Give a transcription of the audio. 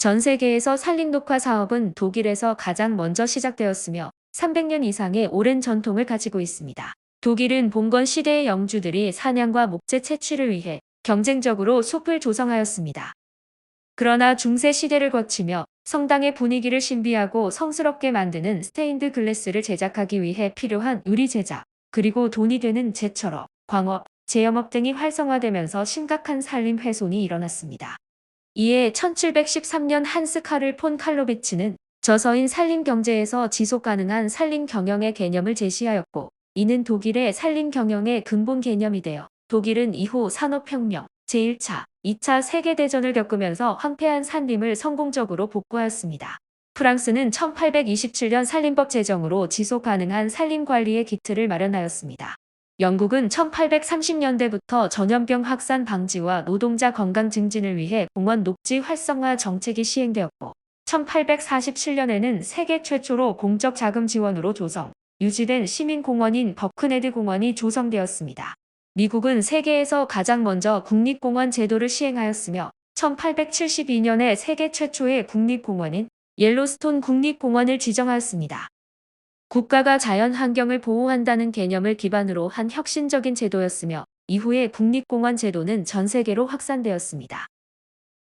전 세계에서 산림 녹화 사업은 독일에서 가장 먼저 시작되었으며 300년 이상의 오랜 전통을 가지고 있습니다. 독일은 봉건 시대의 영주들이 사냥과 목재 채취를 위해 경쟁적으로 숲을 조성하였습니다. 그러나 중세 시대를 거치며 성당의 분위기를 신비하고 성스럽게 만드는 스테인드 글래스를 제작하기 위해 필요한 유리 제작, 그리고 돈이 되는 제철업, 광업, 제염업 등이 활성화되면서 심각한 산림 훼손이 일어났습니다. 이에 1713년 한스 카를 폰 칼로비치는 저서인 산림 경제에서 지속 가능한 산림 경영의 개념을 제시하였고, 이는 독일의 산림 경영의 근본 개념이 되어 독일은 이후 산업혁명, 제1차, 2차 세계대전을 겪으면서 황폐한 산림을 성공적으로 복구하였습니다. 프랑스는 1827년 산림법 제정으로 지속 가능한 산림 관리의 기틀을 마련하였습니다. 영국은 1830년대부터 전염병 확산 방지와 노동자 건강 증진을 위해 공원 녹지 활성화 정책이 시행되었고 1847년에는 세계 최초로 공적 자금 지원으로 조성, 유지된 시민공원인 버크네드 공원이 조성되었습니다. 미국은 세계에서 가장 먼저 국립공원 제도를 시행하였으며 1872년에 세계 최초의 국립공원인 옐로스톤 국립공원을 지정하였습니다. 국가가 자연 환경을 보호한다는 개념을 기반으로 한 혁신적인 제도였으며 이후에 국립공원 제도는 전 세계로 확산되었습니다.